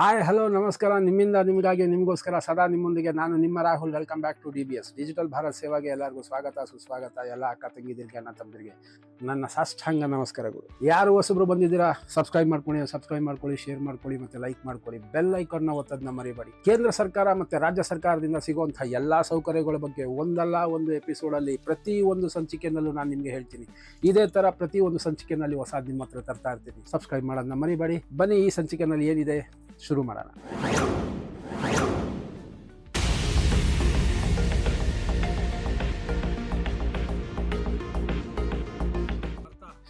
Hi hello ನಮಸ್ಕಾರ ನಿಮ್ಮಿಂದ ನಿಮಗಾಗಿ ನಿಮಗೋಸ್ಕರ ಸದಾ ನಿಮ್ಮೊಂದಿಗೆ ನಾನು ನಿಮ್ಮ Rahul. Welcome back to D B S digital Bharat ಸೇವಾಗೆ ಎಲ್ಲರಿಗೂ ಸ್ವಾಗತ, ಸುಸ್ವಾಗತ, ಎಲ್ಲ ಅಕ್ಕ ತಂಗಿದಿರಿಗೆ, ಅಣ್ಣ ತಮ್ಮದಿರಿಗೆ. ನನ್ನ ಸಾಷ್ಟಾಂಗ ನಮಸ್ಕಾರಗಳು ಯಾರು ಹೊಸಬ್ರು ಬಂದಿದ್ದೀರಾ ಸಬ್ಸ್ಕ್ರೈಬ್ ಮಾಡ್ಕೊಳ್ಳಿ ಸಬ್ಸ್ಕ್ರೈಬ್ ಮಾಡ್ಕೊಳ್ಳಿ ಶೇರ್ ಮಾಡ್ಕೊಳ್ಳಿ, ಮತ್ತೆ ಲೈಕ್ ಮಾಡ್ಕೊಳ್ಳಿ. ಬೆಲ್ ಐಕಾನ್ನ ಒತ್ತದನ್ನ ಮರಿಬೇಡಿ. ಕೇಂದ್ರ ಸರ್ಕಾರ ಮತ್ತೆ ರಾಜ್ಯ ಸರ್ಕಾರದಿಂದ ಸಿಗುವಂಥ ಎಲ್ಲ ಸೌಕರ್ಯಗಳ ಬಗ್ಗೆ ಒಂದಲ್ಲ ಒಂದು ಎಪಿಸೋಡಲ್ಲಿ ಪ್ರತಿ ಒಂದು ಸಂಚಿಕೆಯಲ್ಲೂ ನಾನು ನಿಮಗೆ ಹೇಳ್ತೀನಿ. ಇದೇ ಥರ ಪ್ರತಿ ಒಂದು ಸಂಚಿಕೆಯಲ್ಲಿ ಹೊಸ ನಿಮ್ಮ ಹತ್ರ ತರ್ತಾ ಇರ್ತೀನಿ. ಸಬ್ಸ್ಕ್ರೈಬ್ ಮಾಡೋದನ್ನ ಮರಿಬೇಡಿ. ಬನ್ನಿ, ಈ ಸಂಚಿಕೆನಲ್ಲಿ ಏನಿದೆ? ಶುರು ಮಾಡೋಣ.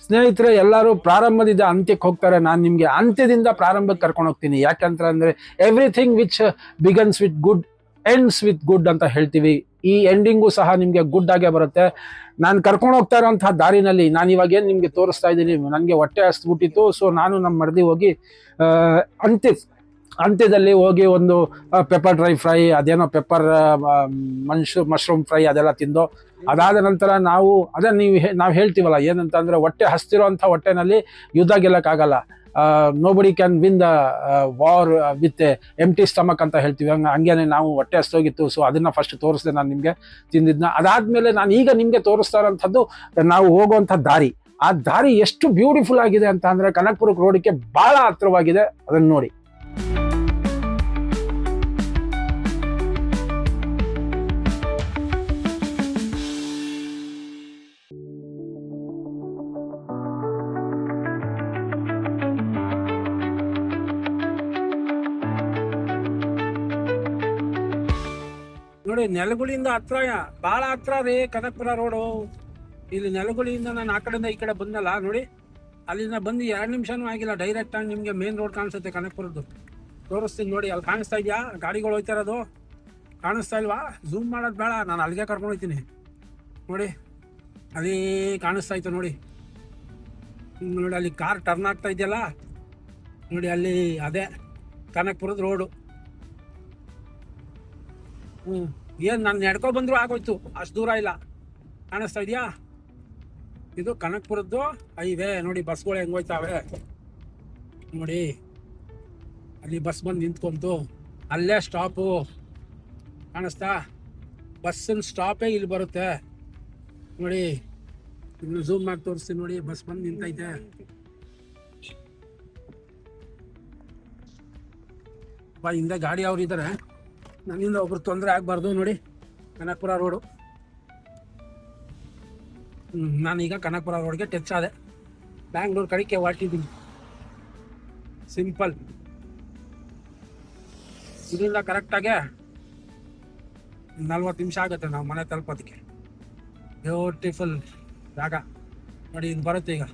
ಸ್ನೇಹಿತರೆ, ಎಲ್ಲರೂ ಪ್ರಾರಂಭದಿಂದ ಅಂತ್ಯಕ್ಕೆ ಹೋಗ್ತಾರೆ. ನಾನು ನಿಮಗೆ ಅಂತ್ಯದಿಂದ ಪ್ರಾರಂಭಕ್ಕೆ ಕರ್ಕೊಂಡು ಹೋಗ್ತೀನಿ. ಯಾಕಂತ ಅಂದರೆ everything which begins with good ends with good ಅಂತ ಹೇಳ್ತೀವಿ. ಈ ಎಂಡಿಂಗು ಸಹ ನಿಮಗೆ ಗುಡ್ ಆಗೇ ಬರುತ್ತೆ. ನಾನು ಕರ್ಕೊಂಡು ಹೋಗ್ತಾ ಇರೋಂತಹ ದಾರಿನಲ್ಲಿ, ನಾನು ಇವಾಗ ಏನು ನಿಮಗೆ ತೋರಿಸ್ತಾ ಇದ್ದೀನಿ ನನಗೆ ಹೊಟ್ಟೆ ಹಸ್ಬಿಟ್ಟಿತ್ತು ಸೊ ನಾನು ನಮ್ಮ ಮರದಿ ಹೋಗಿ ಅಂತ್ಯ ಅಂತ್ಯದಲ್ಲಿ ಹೋಗಿ ಒಂದು ಪೆಪ್ಪರ್ ಡ್ರೈ ಫ್ರೈ ಅದೇನೋ ಪೆಪ್ಪರ್ ಮನ್ಶು ಮಶ್ರೂಮ್ ಫ್ರೈ ಅದೆಲ್ಲ ತಿಂದು, ಅದಾದ ನಂತರ ನಾವು ಅದೇ ನೀವು ನಾವು ಹೇಳ್ತೀವಲ್ಲ ಏನಂತ ಅಂದ್ರೆ ಹೊಟ್ಟೆ ಹಸ್ತಿರೋಂಥ ಹೊಟ್ಟೆನಲ್ಲಿ ಯುದ್ಧ ಗೆಲ್ಲಕ್ಕಾಗಲ್ಲ nobody can win the war with empty stomach ಅಂತ ಹೇಳ್ತೀವಿ. ಹಂಗ, ಹಂಗೇನೆ ನಾವು ಹೊಟ್ಟೆ ಹಸ್ತೋಗಿತ್ತು ಸೊ ಅದನ್ನ ಫಸ್ಟ್ ತೋರಿಸ್ದೆ ನಾನು ನಿಮಗೆ ತಿಂದಿದ್ನ. ಅದಾದಮೇಲೆ ನಾನು ಈಗ ನಿಮಗೆ ತೋರಿಸ್ತಾ ಇರೋಂಥದ್ದು ನಾವು ಹೋಗುವಂಥ ದಾರಿ. ಆ ದಾರಿ ಎಷ್ಟು ಬ್ಯೂಟಿಫುಲ್ ಆಗಿದೆ ಅಂತ ಅಂದ್ರೆ ಕನಕಪುರಕ್ಕೆ ಬಹಳ ಹತ್ರವಾಗಿದೆ. ಅದನ್ನ ನೋಡಿ. ನೆಲಗುಳಿಯಿಂದ ಹತ್ರ ಬಹಳ ಹತ್ರ ರೀ ಕನಕಪುರ ರೋಡು. ಇಲ್ಲಿ ನೆಲಗುಳಿಯಿಂದ ನಾನು ಆ ಕಡೆಯಿಂದ ಈ ಕಡೆ ಬಂದಲ್ಲ, ನೋಡಿ. ಅಲ್ಲಿಂದ ಬಂದು ಎರಡು ನಿಮಿಷನೂ ಆಗಿಲ್ಲ ಡೈರೆಕ್ಟ್ ಆಗಿ ನಿಮಗೆ ಮೇನ್ ರೋಡ್ ಕಾಣಿಸುತ್ತೆ ಕನಕಪುರದ್ದು. ತೋರಿಸ್ತೀನಿ ನೋಡಿ, ಅಲ್ಲಿ ಕಾಣಿಸ್ತಾ ಇದೆಯಾ? ಗಾಡಿಗಳು ಹೋಯ್ತಾ ಇರೋದು. ಕಾಣಿಸ್ತಾ ಇಲ್ವಾ? ಝೂಮ್ ಮಾಡೋದು ಬೇಡ, ನಾನು ಅಲ್ಲಿಗೆ ಕರ್ಕೊಂಡು ಹೋಗ್ತೀನಿ. ನೋಡಿ, ಅಲ್ಲಿ ಕಾಣಿಸ್ತಾ ಇತ್ತು ನೋಡಿ. ನೋಡಿ, ಅಲ್ಲಿ ಕಾರ್ ಟರ್ನ್ ಆಗ್ತಾ ಇದೆಯಲ್ಲ? ನೋಡಿ, ಅಲ್ಲಿ ಅದೇ ಕನಕಪುರದ ರೋಡು. ಹ್ಮ್. ಏನ್ ನಾನು ನಡ್ಕೊ ಬಂದ್ರು ಆಗೋಯ್ತು. ಅಷ್ಟು ದೂರ ಇಲ್ಲ. ಕಾಣಿಸ್ತಾ ಇದೆಯಾ? ಇದು ಕನಕ್ಪುರದ್ದು ಹೈವೇ. ನೋಡಿ, ಬಸ್ಗಳು ಹೆಂಗ್ ಹೋಯ್ತಾವೆ. ನೋಡಿ, ಅಲ್ಲಿ ಬಸ್ ಬಂದು ನಿಂತ್ಕೊಂತು. ಅಲ್ಲೇ ಸ್ಟಾಪು. ಕಾಣಿಸ್ತಾ? ಬಸ್ಸಿನ ಸ್ಟಾಪೇ ಇಲ್ಲಿ ಬರುತ್ತೆ. ನೋಡಿ, ಇನ್ನು ಝೂಮ್ ಮಾಡಿ ತೋರಿಸ್ತೀನಿ ನೋಡಿ, ಬಸ್ ಬಂದು ನಿಂತೈತೆ. ಹಿಂದೆ ಗಾಡಿ ಅವ್ರು ಇದ್ದಾರೆ ನನ್ನಿಂದ ಒಬ್ರು ತೊಂದರೆ ಆಗಬಾರ್ದು ನೋಡಿ. ಕನಕಪುರ ರೋಡು. ನಾನೀಗ ಕನಕಪುರ ರೋಡ್ಗೆ ಟಚ್ ಆದೆ. ಬ್ಯಾಂಗ್ಳೂರ್ ಕಡೆಗೆ ಹೊರಟಿದ್ದೀನಿ ಸಿಂಪಲ್. ಇದರಿಂದ ಕರೆಕ್ಟಾಗೆ ನಲ್ವತ್ತು ನಿಮಿಷ ಆಗುತ್ತೆ ನಾವು ಮನೆ ತಲುಪೋದಕ್ಕೆ. ಬ್ಯೂಟಿಫುಲ್ ಜಾಗ. ನೋಡಿ, ಇದು ಬರುತ್ತೆ ಈಗ.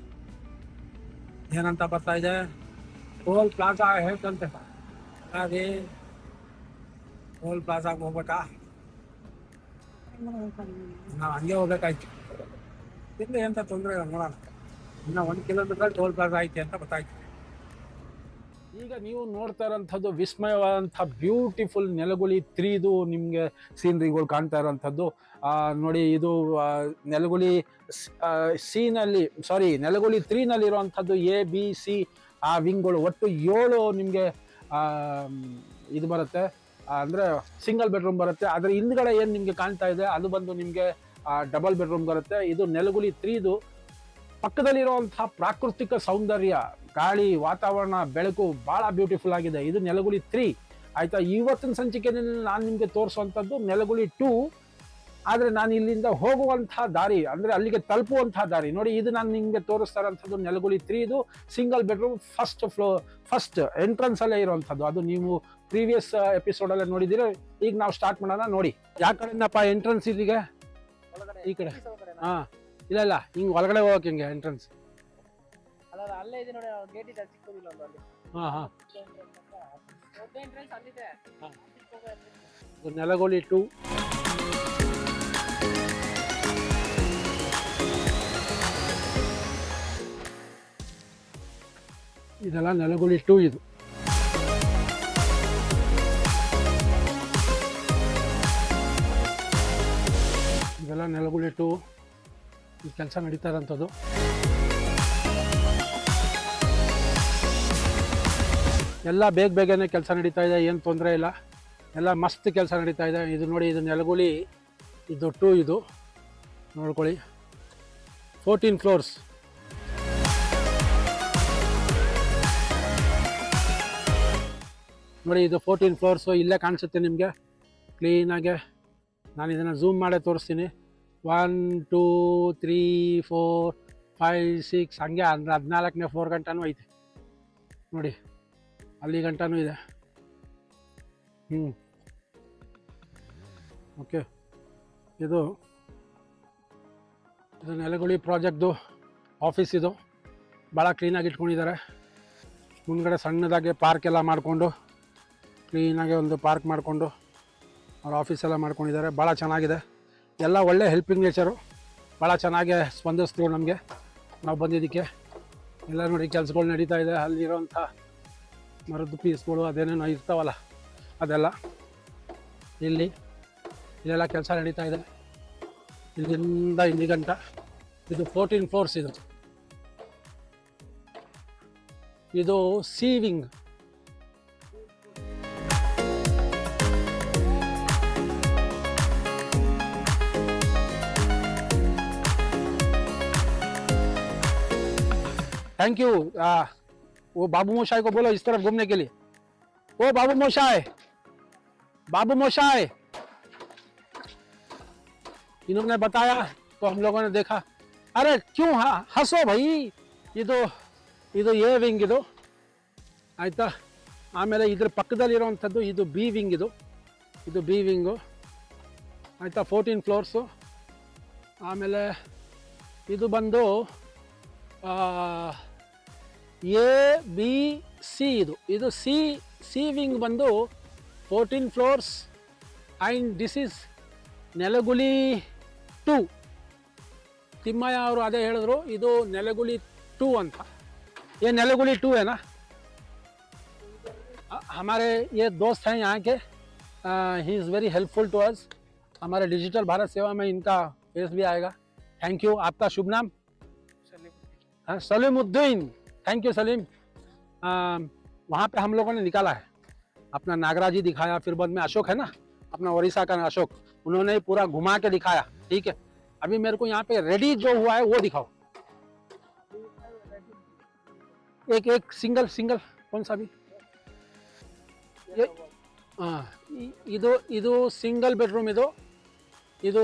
ಏನಂತ ಬರ್ತಾ ಇದೆ? ಟೋಲ್ ಪ್ಲಾಜಾ ಹೇಳ್ತಂತೆ ಅದೇ ಟೋಲ್ ಪ್ಲಾಜಾಗೆ ಹೋಗ್ಬೇಕಾ ನಾವು ಹಂಗೆ ಹೋಗ್ಬೇಕಾಯ್ತು ಇಲ್ಲ ಎಂತ ತೊಂದರೆ ಇಲ್ಲ ನೋಡೋಣ ಇನ್ನು ಒಂದು ಕಿಲೋಮೀಟರ್ ಟೋಲ್ ಪ್ಲಾಜಾ ಐತೆ ಅಂತ ಗೊತ್ತಾಯ್ತು ಈಗ ನೀವು ನೋಡ್ತಾ ಇರೋಂಥದ್ದು ವಿಸ್ಮಯವಾದಂಥ ಬ್ಯೂಟಿಫುಲ್ ನೆಲಗುಳಿ ತ್ರೀದು ನಿಮಗೆ ಸೀನ್ರಿಗಳು ಕಾಣ್ತಾ ಇರೋಂಥದ್ದು ನೋಡಿ, ಇದು ನೆಲಗುಳಿ ಸೀನಲ್ಲಿ ಸಾರಿ ನೆಲಗುಳಿ ತ್ರೀನಲ್ಲಿ ಇರುವಂಥದ್ದು ಎ ಬಿ ಸಿ ಆ ವಿಂಗ್ಗಳು ಒಟ್ಟು ಏಳು ನಿಮಗೆ ಇದು ಬರುತ್ತೆ. ಅಂದ್ರೆ ಸಿಂಗಲ್ ಬೆಡ್ರೂಮ್ ಬರುತ್ತೆ. ಅದ್ರ ಹಿಂದ್ಗಡೆ ಏನು ನಿಮಗೆ ಕಾಣ್ತಾ ಇದೆ? ಅದು ಬಂದು ನಿಮಗೆ ಡಬಲ್ ಬೆಡ್ರೂಮ್ ಬರುತ್ತೆ. ಇದು ನೆಲಗುಳಿ ತ್ರೀದು. ಪಕ್ಕದಲ್ಲಿರುವಂತಹ ಪ್ರಾಕೃತಿಕ ಸೌಂದರ್ಯ, ಗಾಳಿ, ವಾತಾವರಣ, ಬೆಳಕು ಬಹಳ ಬ್ಯೂಟಿಫುಲ್ ಆಗಿದೆ. ಇದು ನೆಲಗುಳಿ ತ್ರೀ. ಆಯ್ತಾ? ಇವತ್ತಿನ ಸಂಚಿಕೆಯಲ್ಲಿ ನಾನು ನಿಮಗೆ ತೋರಿಸುವಂಥದ್ದು ನೆಲಗುಳಿ ಟೂ. ಆದರೆ ನಾನು ಇಲ್ಲಿಂದ ಹೋಗುವಂತಹ ದಾರಿ, ಅಂದ್ರೆ ಅಲ್ಲಿಗೆ ತಲುಪುವಂತಹ ದಾರಿ. ನೋಡಿ, ಇದು ನಾನು ನಿಮಗೆ ತೋರಿಸ್ತಾ ಇರೋಂಥದ್ದು ನೆಲಗುಳಿ ತ್ರೀ ಇದು single bedroom first floor first entrance ಅಲ್ಲೇ ಇರುವಂಥದ್ದು. ಅದು ನೀವು ಪ್ರೀವಿಯಸ್ ಎಪಿಸೋಡ್ ಅಲ್ಲಿ ನೋಡಿದಿರ ಈಗ ನಾವು ಸ್ಟಾರ್ಟ್ ಮಾಡೋಣ ನೋಡಿ. ಯಾವ ಕಡೆಯಿಂದಪ್ಪ ಎಂಟ್ರೆನ್ಸ್ ಇಲ್ಲಿಗೆ? ಈ ಕಡೆ. ಹಾ. ಇಲ್ಲ ಇಲ್ಲ. ಹಿಂಗ್ ಒಳಗಡೆ ಹೋಗಕ್ಕೆ ಹಿಂಗೆ ಎಂಟ್ರೆನ್ಸ್ ನೆಲಗೋಳಿ ಟು ಇದೆಲ್ಲ ನೆಲಗುಳಿ ಟು ಇದು. ಇದೆಲ್ಲ ನೆಲಗುಳಿ ಟು ಈ ಕೆಲಸ ನಡೀತಾ ಇರೋಂಥದ್ದು. ಎಲ್ಲ ಬೇಗ ಬೇಗನೆ ಕೆಲಸ ನಡೀತಾ ಇದೆ, ಏನು ತೊಂದರೆ ಇಲ್ಲ. ಎಲ್ಲ ಮಸ್ತ್ ಕೆಲಸ ನಡೀತಾ ಇದೆ. ಇದು ನೋಡಿ, ಇದು ನೆಲಗುಳಿ ಇದು ಟೂ ಇದು. ನೋಡ್ಕೊಳ್ಳಿ. ಫೋರ್ಟೀನ್ ಫ್ಲೋರ್ಸ್ ನೋಡಿ, ಇದು ಫೋರ್ಟೀನ್ ಫ್ಲೋರ್ಸು ಇಲ್ಲೇ ಕಾಣಿಸುತ್ತೆ ನಿಮಗೆ. ಕ್ಲೀನಾಗೆ ನಾನು ಇದನ್ನು ಝೂಮ್ ಮಾಡೇ ತೋರಿಸ್ತೀನಿ. One, two, three, four, five, six, ಹಂಗೆ ಅಂದ್ರೆ ಹದಿನಾಲ್ಕನೇ ಫೋರ್ ಗಂಟನೂ ಐತೆ. ನೋಡಿ, ಅಲ್ಲಿ ಗಂಟನೂ ಇದೆ. ಹ್ಞೂ ಓಕೆ. ಇದು ಇದು ನೆಲಗುಳಿ ಪ್ರಾಜೆಕ್ಟ್ದು ಆಫೀಸ್ ಇದು. ಭಾಳ ಕ್ಲೀನಾಗಿ ಇಟ್ಕೊಂಡಿದ್ದಾರೆ. ಮುಂದ್ಗಡೆ ಸಣ್ಣದಾಗಿ ಪಾರ್ಕ್ ಎಲ್ಲ ಮಾಡಿಕೊಂಡು ಕ್ಲೀನಾಗಿ ಒಂದು ಪಾರ್ಕ್ ಮಾಡಿಕೊಂಡು, ಅವ್ರ ಆಫೀಸ್ ಎಲ್ಲ ಮಾಡ್ಕೊಂಡಿದ್ದಾರೆ. ಭಾಳ ಚೆನ್ನಾಗಿದೆ. ಎಲ್ಲ ಒಳ್ಳೆ ಹೆಲ್ಪಿಂಗ್ ನೇಚರು ಭಾಳ ಚೆನ್ನಾಗಿ ಸ್ಪಂದಿಸ್ತೀವಿ ನಮಗೆ. ನಾವು ಬಂದಿದ್ದಕ್ಕೆ. ಎಲ್ಲ ನೋಡಿ ಕೆಲಸಗಳು ನಡೀತಾ ಇದೆ. ಅಲ್ಲಿರೋಂಥ ಮರದ ಪೀಸ್ಗಳು ಅದೇನೇನೋ ಇರ್ತಾವಲ್ಲ, ಅದೆಲ್ಲ ಇಲ್ಲಿ, ಇಲ್ಲೆಲ್ಲ ಕೆಲಸ ನಡೀತಾ ಇದೆ. ಇಲ್ಲಿಂದ ಇಲ್ಲಿ ಗಂಟ. ಇದು ಫೋರ್ಟೀನ್ ಫ್ಲೋರ್ಸ್ ಇದು. ಇದು ಸೀವಿಂಗ್ थैंक यू आ, वो बाबू मोशाई को बोलो इस तरफ घूमने के लिए ओ बाबू मोशाई बाबू मोशाई इन्होंने बताया तो हम लोगों ने देखा अरे क्यों ಹ- ಹಸೋ ಭೈ ಇದು ಇದು ಎ ವಿಂಗ್ ಇದು ಆಯಿತಾ ಆಮೇಲೆ ಇದ್ರ ಪಕ್ಕದಲ್ಲಿರುವಂಥದ್ದು ಇದು ಬಿ ವಿಂಗ್ ಇದು ಇದು ಬಿ ವಿಂಗು ಆಯಿತಾ ಫೋರ್ಟೀನ್ ಫ್ಲೋರ್ಸು ಆಮೇಲೆ ಇದು ಬಂದು ಎ ಬಿ ಸಿ ಇದು ಇದು ಸಿ ಸಿ ವಿಂಗ್ ಬಂದು fourteen floors and this is Nelaguli to Thimmaiah ಅವರು ಅದೇ ಹೇಳಿದ್ರು ಇದು ನೆಲಗುಳಿ ಟೂ ಅಂತ ये नेलगुली टू है ना अ- हमारे ये दोस्त हैं यहाँ के ही is very helpful to us हमारे डिजिटल भारत सेवा में इनका फेस भी आएगा थैंक यू आपका शुभ नाम हाँ, सलीमुद्दीन थैंक यू सलीम आ, वहाँ पे हम लोगों ने निकाला है अपना नागराजी दिखाया फिर बाद में अशोक है ना अपना उड़ीसा का अशोक उन्होंने पूरा घुमा के दिखाया ठीक है अभी मेरे को यहाँ पे रेडी जो हुआ है वो दिखाओ एक एक सिंगल सिंगल कौन सा भी ये- ಆ, ಇ- ಇದು ಇದು ಸಿಂಗಲ್ ಬೆಡ್ರೂಮ್ ಇದು ಇದು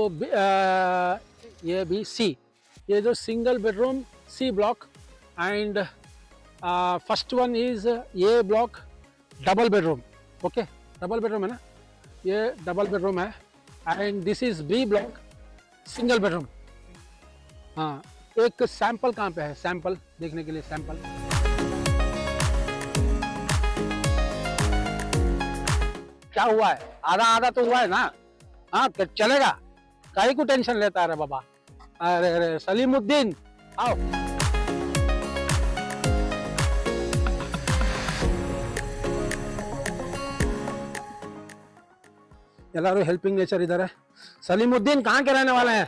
ಎ ಬಿ ಸಿ ಇದು single bedroom C block and first one is a ये block double bedroom okay double bedroom है ना? ये डबल बेडरूम है. And this is B block single bedroom हाँ एक सैंपल कहाँ पे है? सैंपल देखने के लिए सैंपल क्या हुआ है? आधा आधा तो हुआ है ना? हाँ तो चलेगा। कहीं को टेंशन लेता है बाबा? अरे अरे, सलीमुद्दीन, आओ। ಎಲ್ಲರೂ ಹೆಲ್ಪಿಂಗ್ ನೇಚರ್ ಇದ್ದಾರೆ सलीमुद्दीन कहाँ के रहने वाले हैं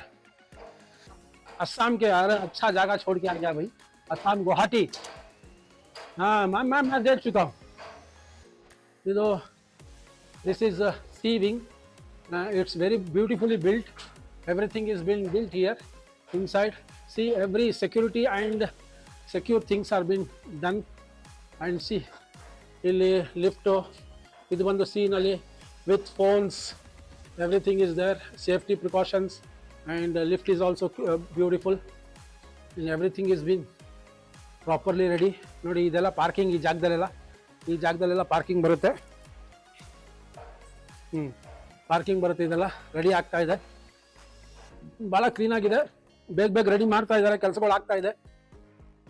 असम के अरे अच्छा जगह छोड़ के आ गया भाई असम गुवाहाटी हाँ मैं मैं मैं देख चुका हूँ ये तो this is C wing it's very beautifully built everything is being built here inside see every security and secure things are being done and see ಇಲ್ಲಿ ಲಿಫ್ಟು ಇದು ಬಂದು ಸೀನಲ್ಲಿ with phones everything is there safety precautions and lift is also beautiful everything is been properly ready ನೋಡಿ, ಇದೆಲ್ಲ parking ಈ ಜಾಗದಲ್ಲೆಲ್ಲ. ಈ ಜಾಗದಲ್ಲೆಲ್ಲ parking ಬರುತ್ತೆ. ಹ್ಞೂ ಪಾರ್ಕಿಂಗ್ ಬರುತ್ತೆ ಇದೆಲ್ಲ. ರೆಡಿ ಆಗ್ತಾ ಇದೆ. ಭಾಳ ಕ್ಲೀನಾಗಿದೆ ಬೇಗ ಬೇಗ ರೆಡಿ ಮಾಡ್ತಾ ಇದ್ದಾರೆ. ಕೆಲಸಗಳು ಆಗ್ತಾ ಇದೆ.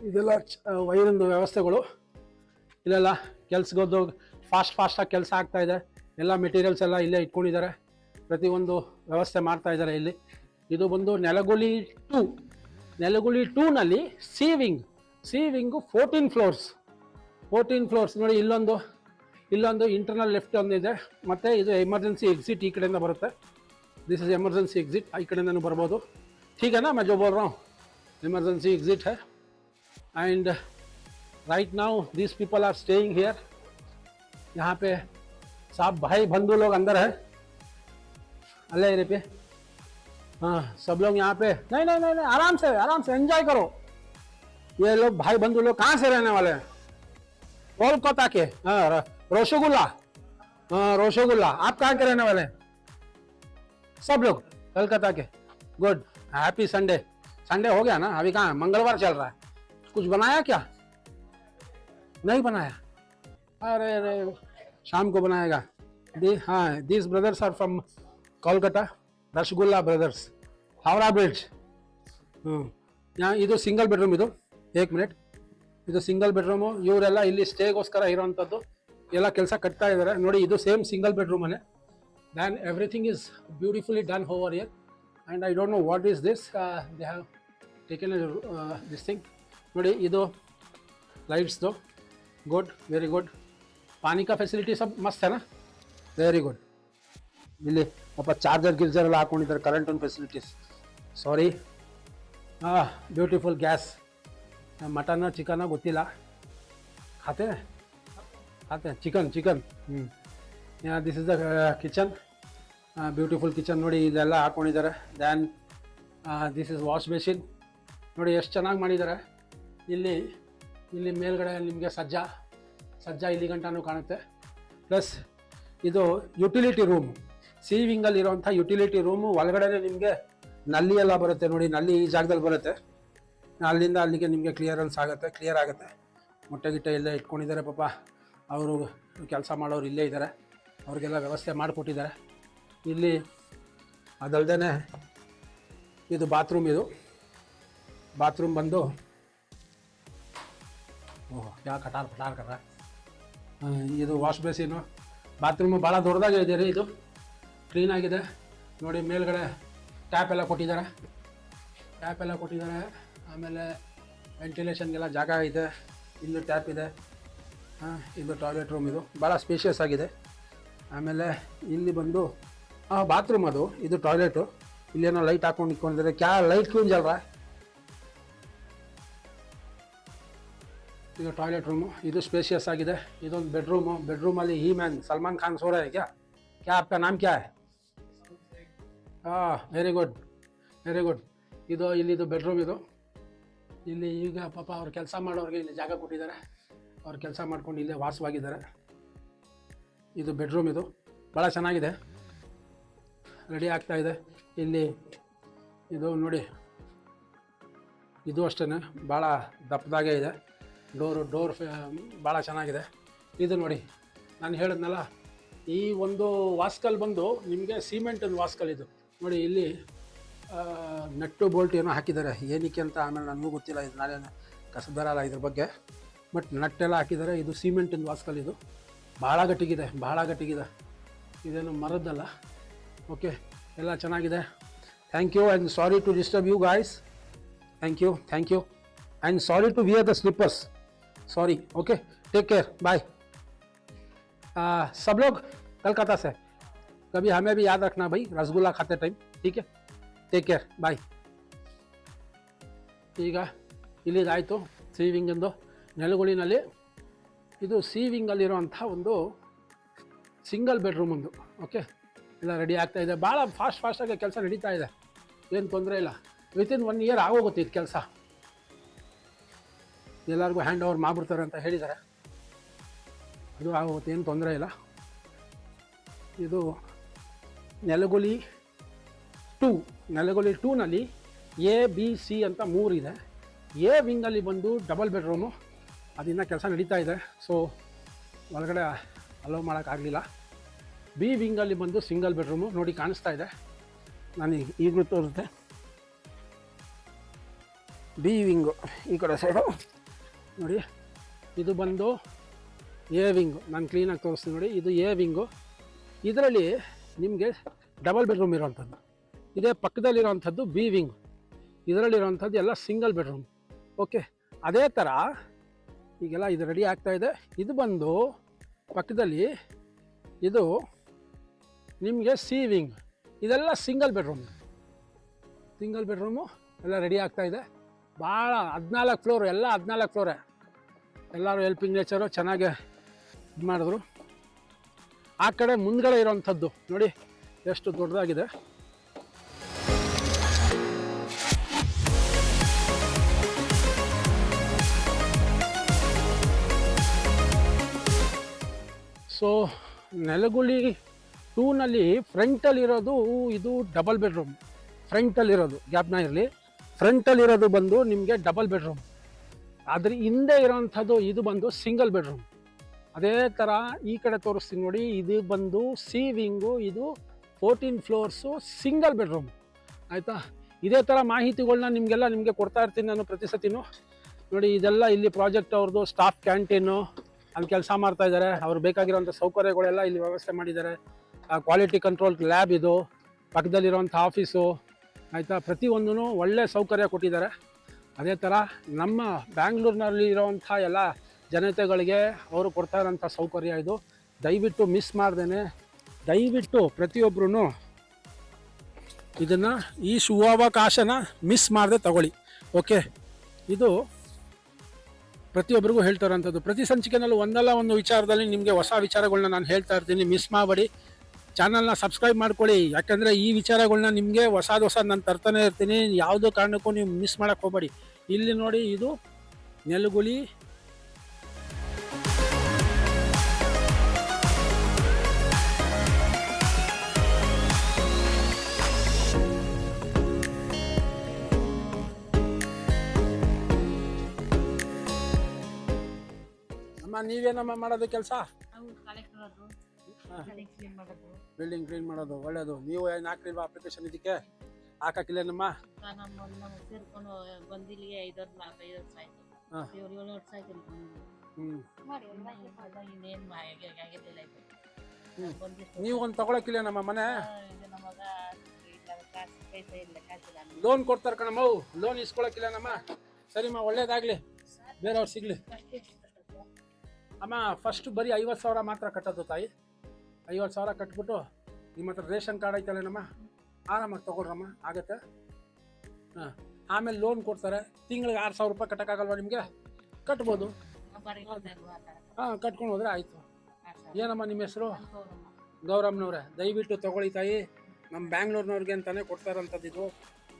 ಇದೆಲ್ಲ ವೈರಿಂದು ವ್ಯವಸ್ಥೆಗಳು. ಇಲ್ಲೆಲ್ಲ ಕೆಲಸಗೋದು ಫಾಸ್ಟ್ ಫಾಸ್ಟಾಗಿ ಕೆಲಸ ಆಗ್ತಾ ಇದೆ. ಎಲ್ಲ ಮೆಟೀರಿಯಲ್ಸ್ ಎಲ್ಲ ಇಲ್ಲೇ ಇಟ್ಕೊಂಡಿದ್ದಾರೆ ಪ್ರತಿಯೊಂದು ವ್ಯವಸ್ಥೆ ಮಾಡ್ತಾ ಇದ್ದಾರೆ ಇಲ್ಲಿ ಇದು ಬಂದು Nelaguli two ನೆಲಗುಳಿ ಟೂನಲ್ಲಿ C wing C wing fourteen floors fourteen floors ನೋಡಿ ಇಲ್ಲೊಂದು ಇಲ್ಲೊಂದು ಇಂಟರ್ನಲ್ ಲೆಫ್ಟ್ ಒಂದಿದೆ ಮತ್ತು ಇದು ಎಮರ್ಜೆನ್ಸಿ ಎಕ್ಸಿಟ್ ಈ ಕಡೆಯಿಂದ ಬರುತ್ತೆ दिस इज इमरजेंसी एग्जिट ಈ ಕಡೆಯಿಂದನೂ ಬರ್ಬೋದು ठीक है ना मैं जो बोल रहा हूँ इमरजेंसी एग्जिट है and right now these people are staying here यहाँ पे सब भाई बंधु लोग अंदर है। अल्लाह रे पे। हाँ सब लोग यहाँ पे। नहीं नहीं नहीं नहीं, आराम से आराम से एंजॉय करो। ये लोग, भाई बंधु लोग कहाँ से रहने वाले हैं? कोलकाता के। हाँ र- रसगुल्ला हाँ रसगुल्ला आप कहाँ के रहने वाले हैं? सब लोग, कलकत्ता के। गुड हैप्पी संडे संडे हो गया ना? अभी कहाँ? मंगलवार चल रहा है। कुछ बनाया क्या? नहीं बनाया। अरे अरे शाम को बनाएगा दी हाँ this brothers are from Kolkata Rasgulla brothers Howrah bridge ಹ್ಞೂ ಯಾ ಇದು ಸಿಂಗಲ್ ಬೆಡ್ರೂಮ್ ಇದು ಏಕ್ ಮಿನಿಟ್ ಇದು ಸಿಂಗಲ್ ಬೆಡ್ರೂಮು ಇವರೆಲ್ಲ ಇಲ್ಲಿ ಸ್ಟೇಗೋಸ್ಕರ ಇರೋವಂಥದ್ದು ಎಲ್ಲ ಕೆಲಸ ಕಟ್ತಾ ಇದ್ದಾರೆ ನೋಡಿ ಇದು same single ಬೆಡ್ರೂಮನ್ನೇ then everything is beautifully done over year and I don't know what is this they have taken this thing ನೋಡಿ ಇದು लाइट्स दो गुड वेरी गुड पानी का फैसिलिटी सब मस्त है ना ವೆರಿ ಗುಡ್ ಇಲ್ಲಿ ಪಾಪ ಚಾರ್ಜರ್ ಗಿರ್ಜರ್ ಎಲ್ಲ ಹಾಕೊಂಡಿದ್ದಾರೆ ಕರೆಂಟ್ ಒಂದು ಫೆಸಿಲಿಟೀಸ್ ಸಾರಿ ಹಾಂ ಬ್ಯೂಟಿಫುಲ್ ಗ್ಯಾಸ್ ಮಟನ್ ಚಿಕನ್ ಗೊತ್ತಿಲ್ಲ ಖಾತೆ ಖಾತೆ ಚಿಕನ್ ಚಿಕನ್ ಹ್ಞೂ this is the kitchen beautiful kitchen ನೋಡಿ ಇದೆಲ್ಲ ಹಾಕ್ಕೊಂಡಿದ್ದಾರೆ then this is wash basin ನೋಡಿ ಎಷ್ಟು ಚೆನ್ನಾಗಿ ಮಾಡಿದ್ದಾರೆ ಇಲ್ಲಿ ಇಲ್ಲಿ ಮೇಲ್ಗಡೆ ನಿಮಗೆ ಸಜ್ಜಾ ಸಜ್ಜಾ ಇಲ್ಲಿ ಗಂಟನೂ ಕಾಣುತ್ತೆ. ಪ್ಲಸ್ ಇದು ಯುಟಿಲಿಟಿ ರೂಮ್ ಸಿ ವಿಂಗಲ್ಲಿ ಇರೋವಂಥ ಯುಟಿಲಿಟಿ ರೂಮು ಒಳಗಡೆ ನಿಮಗೆ ನಲ್ಲಿ ಎಲ್ಲ ಬರುತ್ತೆ ನೋಡಿ, ನಲ್ಲಿ ಈ ಜಾಗದಲ್ಲಿ ಬರುತ್ತೆ. ಅಲ್ಲಿಂದ ಅಲ್ಲಿಗೆ ನಿಮಗೆ ಕ್ಲಿಯರೆನ್ಸ್ ಆಗುತ್ತೆ ಕ್ಲಿಯರ್ ಆಗುತ್ತೆ. ಮೊಟ್ಟೆ ಗಿಟ್ಟೆ ಎಲ್ಲ ಇಟ್ಕೊಂಡಿದ್ದಾರೆ ಪಾಪ. ಅವರು ಕೆಲಸ ಮಾಡೋರು ಇಲ್ಲೇ ಇದ್ದಾರೆ. ಅವ್ರಿಗೆಲ್ಲ ವ್ಯವಸ್ಥೆ ಮಾಡಿಕೊಟ್ಟಿದ್ದಾರೆ. ಇಲ್ಲಿ ಅದಲ್ಲದೆ ಇದು ಬಾತ್ರೂಮ್ ಇದು. ಬಾತ್ರೂಮ್ ಬಂದು ಓಹ್ ಯಾವ ಕಟಾರ್ ಪಟಾರ್ ಕರ ಇದು ವಾಶ್ ಬೇಸಿನು. ಬಾತ್ರೂಮು ಭಾಳ ದೊಡ್ಡದಾಗೆ ಇದೆ. ರೀ ಇದು ಕ್ಲೀನಾಗಿದೆ ನೋಡಿ, ಮೇಲ್ಗಡೆ ಟ್ಯಾಪ್ ಎಲ್ಲ ಕೊಟ್ಟಿದ್ದಾರೆ. ಟ್ಯಾಪ್ ಎಲ್ಲ ಕೊಟ್ಟಿದ್ದಾರೆ. ಆಮೇಲೆ ವೆಂಟಿಲೇಷನ್ಗೆಲ್ಲ ಜಾಗ ಇದೆ. ಇಲ್ಲೂ ಟ್ಯಾಪ್ ಇದೆ. ಹಾಂ ಇದು ಟಾಯ್ಲೆಟ್ ರೂಮ್ ಇದು. ಭಾಳ ಸ್ಪೇಷಿಯಸ್ ಆಗಿದೆ. ಆಮೇಲೆ ಇಲ್ಲಿ ಬಂದು ಹಾಂ ಬಾತ್ರೂಮ್ ಅದು. ಇದು ಟಾಯ್ಲೆಟು ಇಲ್ಲೇನೋ ಲೈಟ್ ಹಾಕೊಂಡು ಇಟ್ಕೊಂಡಿದ್ದಾರೆ ಕ್ಯಾ ಲೈಟ್ ಕ್ಯೂನ್ ಇದು ಟಾಯ್ಲೆಟ್ ರೂಮು ಇದು ಸ್ಪೇಷಿಯಸ್ ಆಗಿದೆ. ಇದೊಂದು ಬೆಡ್ರೂಮು ಬೆಡ್ರೂಮಲ್ಲಿ ಈ ಮ್ಯಾನ್ ಸಲ್ಮಾನ್ ಖಾನ್ ಸೋರ ಕ್ಯಾ ಕ್ಯಾ ಆಪ್ಕಾ ನಾಮ್ ಕ್ಯಾ ಹಾಂ? ವೆರಿ ಗುಡ್ ವೆರಿ ಗುಡ್ ಇದು ಇಲ್ಲಿದು ಬೆಡ್ರೂಮ್ ಇದು. ಇಲ್ಲಿ ಈಗ ಪಾಪ ಅವ್ರು ಕೆಲಸ ಮಾಡೋರಿಗೆ ಇಲ್ಲಿ ಜಾಗ ಕೊಟ್ಟಿದ್ದಾರೆ. ಅವ್ರು ಕೆಲಸ ಮಾಡ್ಕೊಂಡು ಇಲ್ಲೇ ವಾಸವಾಗಿದ್ದಾರೆ. ಇದು ಬೆಡ್ರೂಮ್ ಇದು. ಭಾಳ ಚೆನ್ನಾಗಿದೆ. ರೆಡಿ ಆಗ್ತಾ ಇದೆ. ಇಲ್ಲಿ ಇದು ನೋಡಿ. ಇದು ಅಷ್ಟೇ ಭಾಳ ದಪ್ಪದಾಗೇ ಇದೆ. ಡೋರು, ಡೋರ್ ಭಾಳ ಚೆನ್ನಾಗಿದೆ. ಇದು ನೋಡಿ, ನಾನು ಹೇಳಿದ್ನಲ್ಲ, ಈ ಒಂದು ವಾಸ್ಕಲ್ ಬಂದು ನಿಮಗೆ ಸಿಮೆಂಟ್ ಒಂದು ವಾಸ್ಕಲ್ ಇದು. ನೋಡಿ, ಇಲ್ಲಿ ನಟ್ಟು ಬೋಲ್ಟ್ ಏನೋ ಹಾಕಿದ್ದಾರೆ. ಏನಕ್ಕೆ ಅಂತ ಆಮೇಲೆ ನನಗೂ ಗೊತ್ತಿಲ್ಲ, ಇದು ನಾಳೆ ಕಸದಾರ ಅಲ್ಲ ಇದ್ರ ಬಗ್ಗೆ. ಬಟ್ ನಟ್ಟೆಲ್ಲ ಹಾಕಿದ್ದಾರೆ, ಇದು ಸಿಮೆಂಟಿನ ವಾಸ್ಕಲ್ ಇದು. ಭಾಳ ಗಟ್ಟಿಗಿದೆ ಭಾಳ ಗಟ್ಟಿಗಿದೆ. ಇದೇನು ಮರದ್ದಲ್ಲ. ಓಕೆ, ಎಲ್ಲ ಚೆನ್ನಾಗಿದೆ. Thank you and sorry to disturb you guys thank you thank you and sorry to wear the slippers sorry okay take care bye सब लोग कलकत्ता से कभी हमें भी याद रखना भाई रसगुल्ला खाते टाइम ठीक है ಟೇಕ್ ಕೇರ್ ಬಾಯ್ ಈಗ ಇಲ್ಲಿದಾಯಿತು ಸಿ ವಿಂಗಿಂದು ನೆಲಗುಳಿನಲ್ಲಿ ಇದು ಸಿ ವಿಂಗಲ್ಲಿರುವಂಥ ಒಂದು ಸಿಂಗಲ್ ಬೆಡ್ರೂಮ್ ಒಂದು ಓಕೆ ಎಲ್ಲ ರೆಡಿ ಆಗ್ತಾ ಇದೆ ಭಾಳ ಫಾಸ್ಟ್ ಫಾಸ್ಟಾಗಿ ಕೆಲಸ ನಡೀತಾ ಇದೆ ಏನು ತೊಂದರೆ ಇಲ್ಲ ವಿತಿನ್ ಒನ್ ಇಯರ್ ಆಗೋಗುತ್ತೆ ಇದು ಕೆಲಸ ಎಲ್ಲರಿಗೂ ಹ್ಯಾಂಡ್ ಓವರ್ ಮಾಡಿಬಿಡ್ತಾರೆ ಅಂತ ಹೇಳಿದ್ದಾರೆ ಅದು ಆವತ್ತೇನು ತೊಂದರೆ ಇಲ್ಲ. ಇದು ನೆಲಗುಲಿ ಟೂ ನೆಲಗುಲಿ ಟೂನಲ್ಲಿ ಎ ಬಿ ಸಿ ಅಂತ ಮೂರಿದೆ ಎ ವಿಂಗಲ್ಲಿ ಬಂದು ಡಬಲ್ ಬೆಡ್ರೂಮು ಅದಿನ್ನ ಕೆಲಸ ನಡೀತಾ ಇದೆ. ಸೊ ಒಳಗಡೆ ಅಲೋ ಮಾಡೋಕ್ಕಾಗಲಿಲ್ಲ ಬಿ ವಿಂಗಲ್ಲಿ ಬಂದು ಸಿಂಗಲ್ ಬೆಡ್ರೂಮು ನೋಡಿ ಕಾಣಿಸ್ತಾ ಇದೆ. ನಾನು ಈಗ- ಈಗಲೂ ತೋರಿಸ್ದೆ. ಬಿ ವಿಂಗು ಈ ಕಡೆ ಸೈಡು ನೋಡಿ, ಇದು ಬಂದು ಎ ವಿಂಗು ನಾನು ಕ್ಲೀನಾಗಿ ತೋರಿಸ್ತೀನಿ ನೋಡಿ, ಇದು ಎ ವಿಂಗು ಇದರಲ್ಲಿ ನಿಮಗೆ ಡಬಲ್ ಬೆಡ್ರೂಮ್ ಇರೋವಂಥದ್ದು. ಇದೇ ಪಕ್ಕದಲ್ಲಿರೋವಂಥದ್ದು ಬಿ ವಿಂಗ್ ಇದರಲ್ಲಿರೋವಂಥದ್ದು ಎಲ್ಲ ಸಿಂಗಲ್ ಬೆಡ್ರೂಮ್ ಓಕೆ ಅದೇ ಥರ ಈಗೆಲ್ಲ ಇದು ರೆಡಿ ಆಗ್ತಾ ಇದೆ. ಇದು ಬಂದು ಪಕ್ಕದಲ್ಲಿ ಇದು ನಿಮಗೆ ಸಿ ವಿಂಗ್ ಇದೆಲ್ಲ ಸಿಂಗಲ್ ಬೆಡ್ರೂಮ್ ಸಿಂಗಲ್ ಬೆಡ್ರೂಮು ಎಲ್ಲ ರೆಡಿ ಆಗ್ತಾ ಇದೆ. ಭಾಳ ಹದಿನಾಲ್ಕು ಫ್ಲೋರ್ ಎಲ್ಲ ಹದಿನಾಲ್ಕು ಫ್ಲೋರೇ ಎಲ್ಲರೂ ಹೆಲ್ಪಿಂಗ್ ನೇಚರು ಚೆನ್ನಾಗೆ ಇದು ಮಾಡಿದ್ರು. ಆ ಕಡೆ ಮುಂದ್ಗಡೆ ಇರೋವಂಥದ್ದು ನೋಡಿ ಎಷ್ಟು ದೊಡ್ಡದಾಗಿದೆ. ಸೊ ನೆಲಗುಳಿ ಟೂನಲ್ಲಿ ಫ್ರಂಟಲ್ಲಿರೋದು ಇದು ಡಬಲ್ ಬೆಡ್ರೂಮ್ ಫ್ರಂಟಲ್ಲಿರೋದು ಗ್ಯಾಪ್ನ ಇರಲಿ. ಫ್ರಂಟಲ್ಲಿರೋದು ಬಂದು ನಿಮಗೆ ಡಬಲ್ ಬೆಡ್ರೂಮ್ ಅದ್ರ ಹಿಂದೆ ಇರೋವಂಥದ್ದು ಇದು ಬಂದು ಸಿಂಗಲ್ ಬೆಡ್ರೂಮ್ ಅದೇ ಥರ ಈ ಕಡೆ ತೋರಿಸ್ತೀನಿ ನೋಡಿ, ಇದು ಬಂದು ಸಿ ವಿಂಗು ಇದು ಫೋರ್ಟೀನ್ ಫ್ಲೋರ್ಸು ಸಿಂಗಲ್ ಬೆಡ್ರೂಮ್ ಆಯಿತಾ? ಇದೇ ಥರ ಮಾಹಿತಿಗಳನ್ನ ನಿಮಗೆಲ್ಲ ನಿಮಗೆ ಕೊಡ್ತಾ ಇರ್ತೀನಿ ನಾನು ಪ್ರತಿ ಸತಿನೂ. ನೋಡಿ, ಇದೆಲ್ಲ ಇಲ್ಲಿ ಪ್ರಾಜೆಕ್ಟ್ ಅವ್ರದ್ದು ಸ್ಟಾಫ್ ಕ್ಯಾಂಟೀನು ಅಲ್ಲಿ ಕೆಲಸ ಮಾಡ್ತಾ ಇದ್ದಾರೆ ಅವ್ರು ಬೇಕಾಗಿರೋಂಥ ಸೌಕರ್ಯಗಳೆಲ್ಲ ಇಲ್ಲಿ ವ್ಯವಸ್ಥೆ ಮಾಡಿದ್ದಾರೆ. ಕ್ವಾಲಿಟಿ ಕಂಟ್ರೋಲ್ ಲ್ಯಾಬ್ ಇದು, ಪಕ್ಕದಲ್ಲಿರೋಂಥ ಆಫೀಸು ಆಯಿತಾ? ಪ್ರತಿಯೊಂದೂ ಒಳ್ಳೆ ಸೌಕರ್ಯ ಕೊಟ್ಟಿದ್ದಾರೆ. ಅದೇ ಥರ ನಮ್ಮ ಬ್ಯಾಂಗ್ಳೂರಿನಲ್ಲಿ ಇರೋವಂಥ ಎಲ್ಲ ಜನತೆಗಳಿಗೆ ಅವರು ಕೊಡ್ತಾ ಇರೋಂಥ ಸೌಕರ್ಯ ಇದು. ದಯವಿಟ್ಟು ಮಿಸ್ ಮಾಡ್ದೇನೆ. ದಯವಿಟ್ಟು ಪ್ರತಿಯೊಬ್ಬರೂ ಇದನ್ನು ಈ ಶುಭಾವಕಾಶನ ಮಿಸ್ ಮಾಡದೆ ತಗೊಳ್ಳಿ. ಓಕೆ ಇದು ಪ್ರತಿಯೊಬ್ಬರಿಗೂ ಹೇಳ್ತಾ ಇರೋಂಥದ್ದು ಪ್ರತಿ ಸಂಚಿಕೆನಲ್ಲೂ ಒಂದಲ್ಲ ಒಂದು ವಿಚಾರದಲ್ಲಿ ನಿಮಗೆ ಹೊಸ ವಿಚಾರಗಳನ್ನ ನಾನು ಹೇಳ್ತಾ ಇರ್ತೀನಿ. ಮಿಸ್ ಮಾಡಬೇಡಿ. ಚಾನಲ್ನ ಸಬ್ಸ್ಕ್ರೈಬ್ ಮಾಡ್ಕೊಳ್ಳಿ. ಯಾಕಂದರೆ ಈ ವಿಚಾರಗಳನ್ನ ನಿಮಗೆ ಹೊಸದು ಹೊಸ ನಾನು ತರ್ತಾನೆ ಇರ್ತೀನಿ. ಯಾವುದೋ ಕಾರಣಕ್ಕೂ ನೀವು ಮಿಸ್ ಮಾಡೋಕ್ಕೆ ಹೋಗಬೇಡಿ. ಇಲ್ಲಿ ನೋಡಿ ಇದು ನೆಲಗುಳಿ. ಅಮ್ಮ ನೀವೇನಮ್ಮ ಮಾಡೋದು ಕೆಲಸ? ಬಿಲ್ಡಿಂಗ್ ಕ್ಲೀನ್ ಮಾಡೋದು ಒಳ್ಳೇದು. ನೀವು ಏನು ಹಾಕ್ಲಿಲ್ವಾ ಅಪ್ಲಿಕೇಶನ್ ಇದಕ್ಕೆ? ಹಾಕಕ್ಕಿಲ್ಲೇನಮ್ಮ ಈಗ ನಮ್ಮ ನಮ್ಮ ಸೇರ್ಕೊಂಡು ಐದು ವರ್ಷ ಆಯ್ತು. ಏಳು ಏಳು ವರ್ಷ ಆಯ್ತು ಇನ್ನೇನು ಆಗಿರ್ಲಿಲ್ಲ ನೀವು ಒಂದು ನಮ್ಮ ಮನೆ? ಲೋನ್ ಕೊಡ್ತಾರೆ ಕಣಮ್ಮ ಲೋನ್ ಇಸ್ಕೊಳಕ್ಕಿಲ್ಲೇನಮ್ಮ ಸರಿಮ್ಮ ಒಳ್ಳೇದಾಗ್ಲಿ. ಬೇರೆಯವ್ರು ಸಿಗ್ಲಿ. ಅಮ್ಮ ಫಸ್ಟ್ ಬರೀ ಐವತ್ತು ಸಾವಿರ ಮಾತ್ರ ಕಟ್ಟೋದು ತಾಯಿ. ಐವತ್ತು ಸಾವಿರ ಕಟ್ಬಿಟ್ಟು ನಿಮ್ಮ ಹತ್ರ ರೇಷನ್ ಕಾರ್ಡ್ ಐತಲ್ಲೇನಮ್ಮ? ಆರಾಮಾಗಿ ತೊಗೊಳ್ರಮ್ಮ, ಆಗತ್ತೆ. ಹಾಂ, ಆಮೇಲೆ ಲೋನ್ ಕೊಡ್ತಾರೆ. ತಿಂಗಳಿಗೆ ಆರು ಸಾವಿರ ರೂಪಾಯಿ ಕಟ್ಟೋಕ್ಕಾಗಲ್ವಾ ನಿಮಗೆ? ಕಟ್ಬೋದು. ಹಾಂ, ಕಟ್ಕೊಂಡು ಹೋದ್ರೆ ಆಯಿತು. ಏನಮ್ಮ ನಿಮ್ಮ ಹೆಸರು? ಗೌರಮ್ಮನವ್ರೆ ದಯವಿಟ್ಟು ತಗೊಳ್ಳಿ ತಾಯಿ. ನಮ್ಮ ಬ್ಯಾಂಗ್ಳೂರ್ನವ್ರಿಗೆ ಅಂತಾನೆ ಕೊಡ್ತಾರಂಥದ್ದು ಇದು.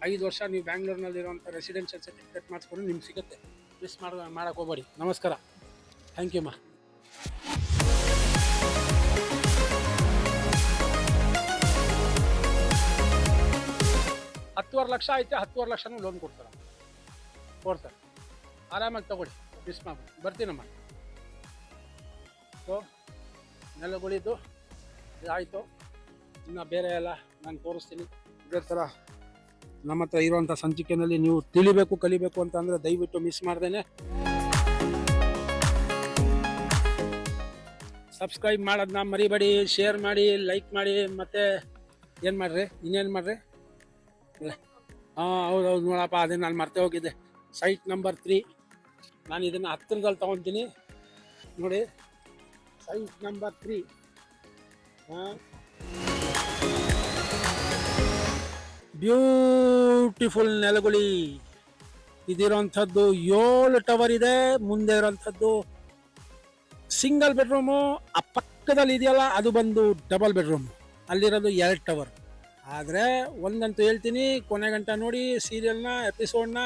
ಐದು ವರ್ಷ ನೀವು ಬ್ಯಾಂಗ್ಳೂರ್ನಲ್ಲಿರುವಂಥ ರೆಸಿಡೆನ್ಷಿಯಲ್ ಸರ್ಟಿಫಿಕೇಟ್ ಮಾಡಿಸ್ಕೊಂಡು ನಿಮ್ಗೆ ಸಿಗುತ್ತೆ. ಮಿಸ್ ಮಾಡೋ ಮಾಡೋಕೆ ಹೋಗ್ಬೇಡಿ. ನಮಸ್ಕಾರ. ಥ್ಯಾಂಕ್ ಯು ಮಾ ಹತ್ತುವರೆ ಲಕ್ಷ ಐತೆ, ಹತ್ತುವರೆ ಲಕ್ಷನೂ ಲೋನ್ ಕೊಡ್ತಾರೆ. ಕೊಡ್ತಾರೆ. ಆರಾಮಾಗಿ ತಗೊಳ್ಳಿ ಮಿಸ್ ಮಾಡಿ. ಬರ್ತೀನಮ್ಮ ಸೊ ನೆಲಗುಳಿದು ಇದಾಯಿತು. ಇನ್ನು ಬೇರೆ ಎಲ್ಲ ನಾನು ತೋರಿಸ್ತೀನಿ. ಇದೇ ಥರ ನಮ್ಮ ಹತ್ರ ಇರುವಂಥ ಸಂಚಿಕೆಯಲ್ಲಿ ನೀವು ತಿಳಿಬೇಕು, ಕಲಿಬೇಕು ಅಂತ ಅಂದರೆ ದಯವಿಟ್ಟು ಮಿಸ್ ಮಾಡ್ದೇನೆ. ಸಬ್ಸ್ಕ್ರೈಬ್ ಮಾಡೋದನ್ನ ಮರಿಬೇಡಿ ಶೇರ್ ಮಾಡಿ ಲೈಕ್ ಮಾಡಿ, ಮತ್ತು ಏನು ಮಾಡ್ರಿ? ಇನ್ನೇನು ಮಾಡ್ರಿ? ಹಾಂ ಹೌದು ಹೌದು ನೋಡಪ್ಪ, ಅದೇ ನಾನು ಮರ್ತೆ ಹೋಗಿದ್ದೆ. ಸೈಟ್ ನಂಬರ್ ತ್ರೀ ನಾನು ಇದನ್ನು ಹತ್ತಿರದಲ್ಲಿ ತೊಗೊತೀನಿ. ನೋಡಿ ಸೈಟ್ ನಂಬರ್ ತ್ರೀ ಬ್ಯೂಟಿಫುಲ್ ನೆಲಗುಳಿ. ಇದಿರೋಂಥದ್ದು ಏಳು ಟವರ್ ಇದೆ, ಮುಂದೆ ಇರೋಂಥದ್ದು ಸಿಂಗಲ್ ಬೆಡ್ರೂಮು ಆ ಪಕ್ಕದಲ್ಲಿ ಇದೆಯಲ್ಲ, ಅದು ಬಂದು ಡಬಲ್ ಬೆಡ್ರೂಮ್ ಅಲ್ಲಿರೋದು ಎರಡು ಟವರ್ ಆದರೆ ಒಂದಂತೂ ಹೇಳ್ತೀನಿ ಕೊನೆಗಂಟ ನೋಡಿ ಸೀರಿಯಲ್ನ ಎಪಿಸೋಡ್ನ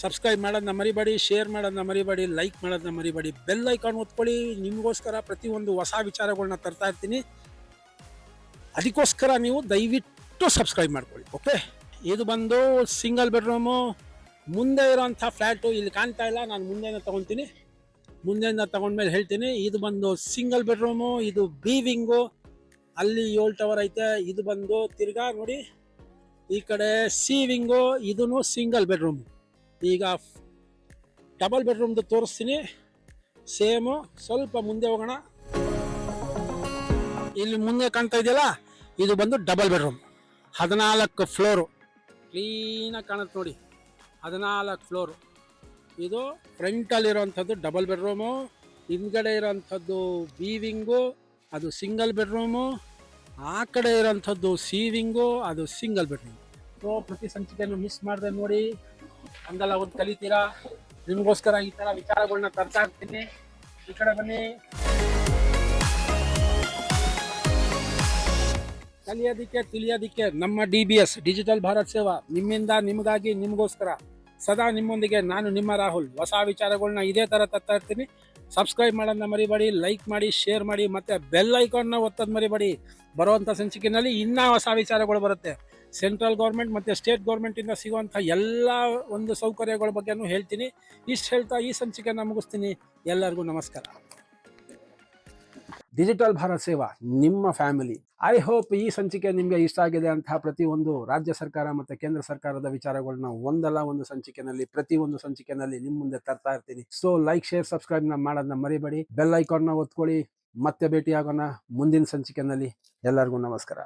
ಸಬ್ಸ್ಕ್ರೈಬ್ ಮಾಡೋದನ್ನ ಮರಿಬೇಡಿ ಶೇರ್ ಮಾಡೋದನ್ನ ಮರಿಬೇಡಿ ಲೈಕ್ ಮಾಡೋದನ್ನ ಮರಿಬೇಡಿ. ಬೆಲ್ ಐಕಾನ್ ಒತ್ಕೊಳ್ಳಿ. ನಿಮಗೋಸ್ಕರ ಪ್ರತಿಯೊಂದು ಹೊಸ ವಿಚಾರಗಳನ್ನ ತರ್ತಾ ಇರ್ತೀನಿ. ಅದಕ್ಕೋಸ್ಕರ ನೀವು ದಯವಿಟ್ಟು ಸಬ್ಸ್ಕ್ರೈಬ್ ಮಾಡ್ಕೊಳ್ಳಿ ಓಕೆ ಇದು ಬಂದು ಸಿಂಗಲ್ ಬೆಡ್ರೂಮು ಮುಂದೆ ಇರೋಂಥ ಫ್ಲ್ಯಾಟು ಇಲ್ಲಿ ಕಾಣ್ತಾ ಇಲ್ಲ. ನಾನು ಮುಂದೆನೇ ತೊಗೊತೀನಿ. ಮುಂದೆಯಿಂದ ತೊಗೊಂಡ್ಮೇಲೆ ಹೇಳ್ತೀನಿ. ಇದು ಬಂದು ಸಿಂಗಲ್ ಬೆಡ್ರೂಮು ಇದು ಬಿ ವಿಂಗು ಅಲ್ಲಿ ಏಳು ಟವರ್ ಐತೆ, ಇದು ಬಂದು ತಿರ್ಗಾ ನೋಡಿ, ಈ ಕಡೆ ಸಿ ವಿಂಗು ಇದೂ ಸಿಂಗಲ್ ಬೆಡ್ರೂಮ್ ಈಗ ಡಬಲ್ ಬೆಡ್ರೂಮ್ದು ತೋರಿಸ್ತೀನಿ. ಸೇಮು ಸ್ವಲ್ಪ ಮುಂದೆ ಹೋಗೋಣ. ಇಲ್ಲಿ ಮುಂದೆ ಕಾಣ್ತಾ ಇದೆಯಲ್ಲ, ಇದು ಬಂದು ಡಬಲ್ ಬೆಡ್ರೂಮ್ ಹದಿನಾಲ್ಕು ಫ್ಲೋರು ಕ್ಲೀನಾಗಿ ಕಾಣುತ್ತೆ ನೋಡಿ, ಹದಿನಾಲ್ಕು ಫ್ಲೋರು ಇದು ಫ್ರಂಟಲ್ಲಿರೋವಂಥದ್ದು ಡಬಲ್ ಬೆಡ್ರೂಮು ಹಿಂದ್ಗಡೆ ಇರೋವಂಥದ್ದು ಬಿ ವಿಂಗು ಅದು ಸಿಂಗಲ್ ಬೆಡ್ರೂಮು ಆ ಕಡೆ ಇರೋಂಥದ್ದು ಸೀವಿಂಗು ಅದು ಸಿಂಗಲ್ ಬೆಡ್ರೂಮ್ ಸೊ ಪ್ರತಿ ಸಂಚಿಕೆಯನ್ನು ಮಿಸ್ ಮಾಡಿದೆ ನೋಡಿ, ಹಂಗಲ್ಲ ಒಂದು ಕಲಿತೀರಾ? ನಿಮಗೋಸ್ಕರ ಈ ಥರ ವಿಚಾರಗಳನ್ನ ತರ್ತಾ ಇರ್ತೀನಿ. ಈ ಕಡೆ ಬನ್ನಿ. ಕಲಿಯೋದಿಕ್ಕೆ, ತಿಳಿಯೋದಿಕ್ಕೆ ನಮ್ಮ D B S digital Bharat Seva ನಿಮ್ಮಿಂದ, ನಿಮಗಾಗಿ, ನಿಮಗೋಸ್ಕರ. ಸದಾ ನಿಮ್ಮೊಂದಿಗೆ, ನಾನು ನಿಮ್ಮ ರಾಹುಲ್. ಹೊಸ ವಿಚಾರಗಳನ್ನ ಇದೇ ಥರ ತರ್ತಾ ಇರ್ತೀನಿ. ಸಬ್ಸ್ಕ್ರೈಬ್ ಮಾಡೋದನ್ನ ಮರಿಬೇಡಿ ಲೈಕ್ ಮಾಡಿ ಶೇರ್ ಮಾಡಿ, ಮತ್ತೆ ಬೆಲ್ ಐಕಾನ್ನ ಒತ್ತೋದು ಮರಿಬೇಡಿ. ಬರುವಂಥ ಸಂಚಿಕೆಯಲ್ಲಿ ಇನ್ನೂ ಹೊಸ ವಿಚಾರಗಳು ಬರುತ್ತೆ. ಸೆಂಟ್ರಲ್ ಗೌರ್ಮೆಂಟ್ ಮತ್ತು ಸ್ಟೇಟ್ ಗೌರ್ಮೆಂಟಿಂದ ಸಿಗುವಂಥ ಎಲ್ಲ ಒಂದು ಸೌಕರ್ಯಗಳ ಬಗ್ಗೆನೂ ಹೇಳ್ತೀನಿ. ಇಷ್ಟು ಹೇಳ್ತಾ ಈ ಸಂಚಿಕೆಯನ್ನು ಮುಗಿಸ್ತೀನಿ. ಎಲ್ಲರಿಗೂ ನಮಸ್ಕಾರ. ಡಿಜಿಟಲ್ ಭಾರತ್ ಸೇವಾ, ನಿಮ್ಮ ಫ್ಯಾಮಿಲಿ. ಐ ಹೋಪ್ ಈ ಸಂಚಿಕೆ ನಿಮಗೆ ಇಷ್ಟ ಆಗಿದೆ ಅಂತಹ ಪ್ರತಿಯೊಂದು ರಾಜ್ಯ ಸರ್ಕಾರ ಮತ್ತು ಕೇಂದ್ರ ಸರ್ಕಾರದ ವಿಚಾರಗಳನ್ನ ಒಂದಲ್ಲ ಒಂದು ಸಂಚಿಕೆನಲ್ಲಿ, ಪ್ರತಿ ಒಂದು ಸಂಚಿಕೆನಲ್ಲಿ ನಿಮ್ಮ ಮುಂದೆ ತರ್ತಾ ಇರ್ತೀನಿ. ಸೊ ಲೈಕ್ ಶೇರ್ ಸಬ್ಸ್ಕ್ರೈಬ್ನ ಮಾಡೋದನ್ನ ಮರಿಬೇಡಿ. ಬೆಲ್ ಐಕಾನ್ನ ಒತ್ಕೊಳ್ಳಿ. ಮತ್ತೆ ಭೇಟಿಯಾಗೋಣ ಮುಂದಿನ ಸಂಚಿಕೆನಲ್ಲಿ. ಎಲ್ಲರಿಗೂ ನಮಸ್ಕಾರ.